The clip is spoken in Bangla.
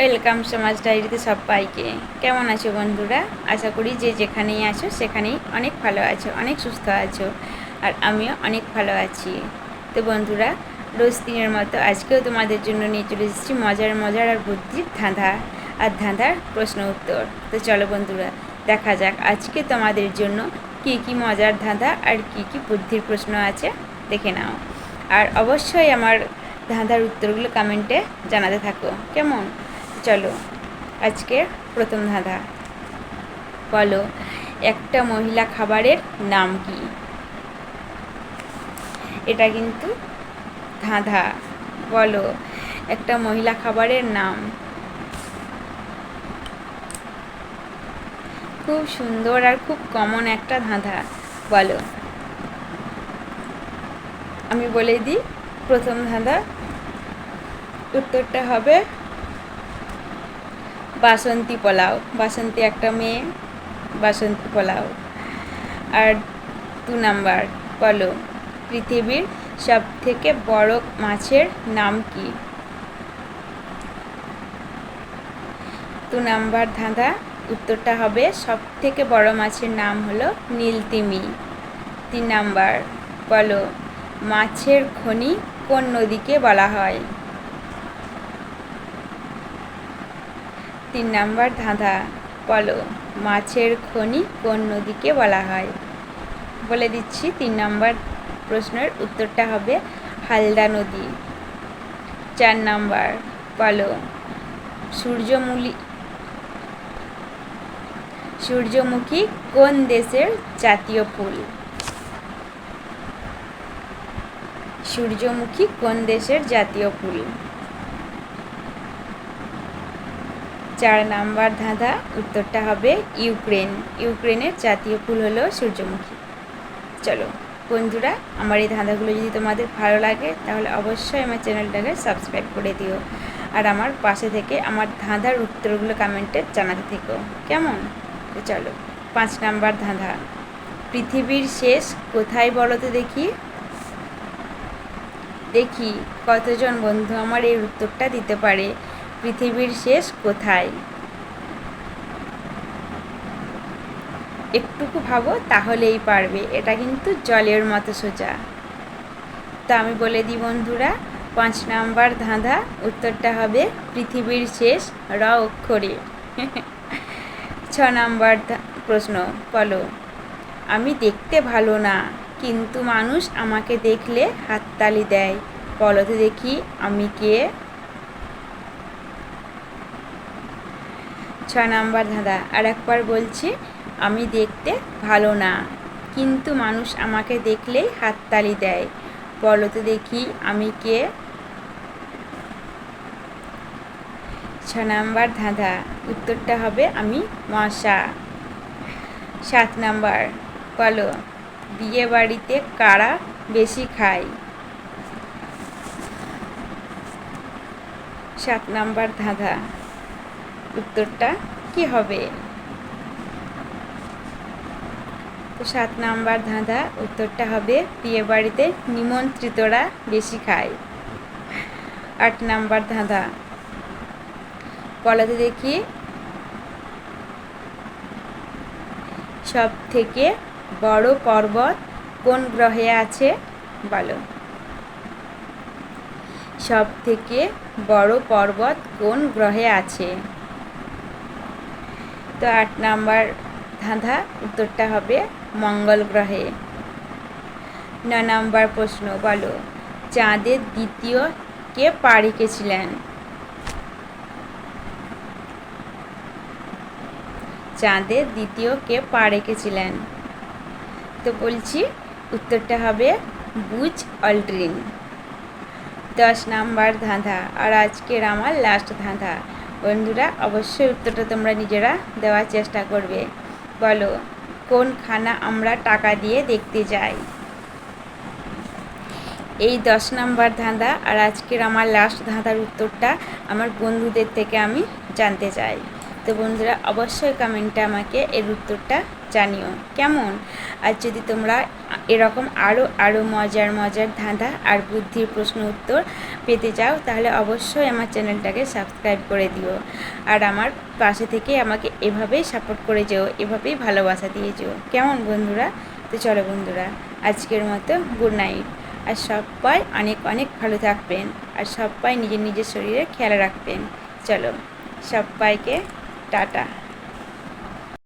ওয়েলকাম সমাজ ডায়েরিতে সবাইকে। কেমন আছো বন্ধুরা? আশা করি যে যেখানেই আছো, সেখানেই অনেক ভালো আছো, অনেক সুস্থ আছো, আর আমিও অনেক ভালো আছি। তো বন্ধুরা, রোজ দিনের মতো আজকেও তোমাদের জন্য নিয়ে চলে এসেছি মজার মজার আর বুদ্ধির ধাঁধা আর ধাঁধার প্রশ্ন উত্তর। তো চলো বন্ধুরা, দেখা যাক আজকে তোমাদের জন্য কি কি মজার ধাঁধা আর কি কি বুদ্ধির প্রশ্ন আছে, দেখে নাও। আর অবশ্যই আমার ধাঁধার উত্তরগুলো কমেন্টে জানাতে থাকো। কেমন? চলো আজকের প্রথম ধাঁধা। বলো, একটা মহিলা খাবারের নাম কি? এটা কিন্তু ধাঁধা। বলো, একটা মহিলা খাবারের নাম। খুব সুন্দর আর খুব কমন একটা ধাঁধা। বলো। আমি বলে দিই, প্রথম ধাঁধা, উত্তরটা হবে বাসন্তী পোলাও। বাসন্তী একটা মেয়ে, বাসন্তী পোলাও। আর দু নাম্বার বলো পৃথিবীর সব থেকে বড় মাছের নাম কি? দু নাম্বার ধাঁধা, উত্তরটা হবে সব থেকে বড় মাছের নাম হলো নীলতিমি। তিন নাম্বার বলো মাছের খনি কোন নদীকে বলা হয়? তিন নাম্বার ধাঁধা, বলো, মাছের খনি কোন নদীকে বলা হয়? বলে দিচ্ছি, তিন নাম্বার প্রশ্নের উত্তরটা হবে হালদা নদী। চার নাম্বার, বলো, সূর্যমুলি, সূর্যমুখী কোন দেশের জাতীয় ফুল? সূর্যমুখী কোন দেশের জাতীয় ফুল? চার নাম্বার ধাঁধা উত্তরটা হবে ইউক্রেন। ইউক্রেনের জাতীয় ফুল হলো সূর্যমুখী। চলো, বন্ধুরা, আমার এই ধাঁধাগুলো যদি তোমাদের ভালো লাগে, তাহলে অবশ্যই আমার চ্যানেলটাকে সাবস্ক্রাইব করে দিও। আর আমার পাশে থেকে আমার ধাঁধার উত্তরগুলো কমেন্টে জানাতে থেকো। কেমন? তো চলো, পাঁচ নাম্বার ধাঁধা। পৃথিবীর শেষ কোথায় বলো তো দেখি? দেখি, কতজন বন্ধু আমার এই উত্তরটা দিতে পারে? পৃথিবীর শেষ কোথায়? একটুকু ভাবো, তাহলেই পারবে। এটা কিন্তু জলের মতো সোজা। তো আমি বলে দিই বন্ধুরা, পাঁচ নাম্বার ধাঁধা, উত্তরটা হবে পৃথিবীর শেষ র অক্ষরে। ছ নাম্বার প্রশ্ন, বলো, আমি দেখতে ভালো না, কিন্তু মানুষ আমাকে দেখলে হাততালি দেয়। বলো তো দেখি, আমি কে? ছ নাম্বার ধাঁধা। আর একবার বলছি, আমি দেখতে ভালো না। কিন্তু মানুষ আমাকে দেখলেই হাততালি দেয়। বলো তো দেখি, আমি কে? ছ নাম্বার ধাঁধা। উত্তরটা হবে, আমি মশা। সাত নাম্বার। বলো, বিয়ে বাড়িতে কারা বেশি খায়? সাত নাম্বার ধাঁধা। উত্তরটা কি হবে? তো সাত নাম্বার ধাঁধা, উত্তরটা হবে, বিয়ে বাড়িতে নিমন্ত্রিতরা বেশি খায়। আট নাম্বার ধাঁধা বলাতে দেখি। সব থেকে বড় পর্বত কোন গ্রহে আছে? বলো। সব থেকে বড় পর্বত কোন গ্রহে আছে? তো আট নাম্বার ধাঁধা উত্তরটা হবে মঙ্গল গ্রহে। ন নাম্বার প্রশ্ন, বলো, চাঁদের দ্বিতীয় কে পা চাঁদের দ্বিতীয় কে পা রেখেছিলেন তো বলছি, উত্তরটা হবে বুজ অল্ড্রিন দশ নাম্বার ধাঁধা, আর আজকের আমার লাস্ট ধাঁধা। বন্ধুরা, অবশ্যই উত্তরটা তোমরা নিজেরা দেওয়ার চেষ্টা করবে। বলো, কোন খানা আমরা টাকা দিয়ে দেখতে যাই? এই দশ নাম্বার ধাঁধা, আর আজকের আমার লাস্ট ধাঁধার উত্তরটা আমার বন্ধুদের থেকে আমি জানতে চাই। তো বন্ধুরা, অবশ্যই কমেন্টে আমাকে এর উত্তরটা জানিও। কেমন? আর যদি তোমরা এরকম আরও আরও মজার মজার ধাঁধা আর বুদ্ধির প্রশ্ন উত্তর পেতে চাও, তাহলে অবশ্যই আমার চ্যানেলটাকে সাবস্ক্রাইব করে দিও। আর আমার পাশে থেকে আমাকে এভাবেই সাপোর্ট করে যেও, এভাবেই ভালোবাসা দিয়ে যেও। কেমন বন্ধুরা? তো চলো বন্ধুরা, আজকের মতো গুড নাইট আর সবাই অনেক অনেক ভালো থাকবেন। আর সবাই নিজের নিজের শরীরে খেয়াল রাখবেন। চলো, সবাইকে টাটা।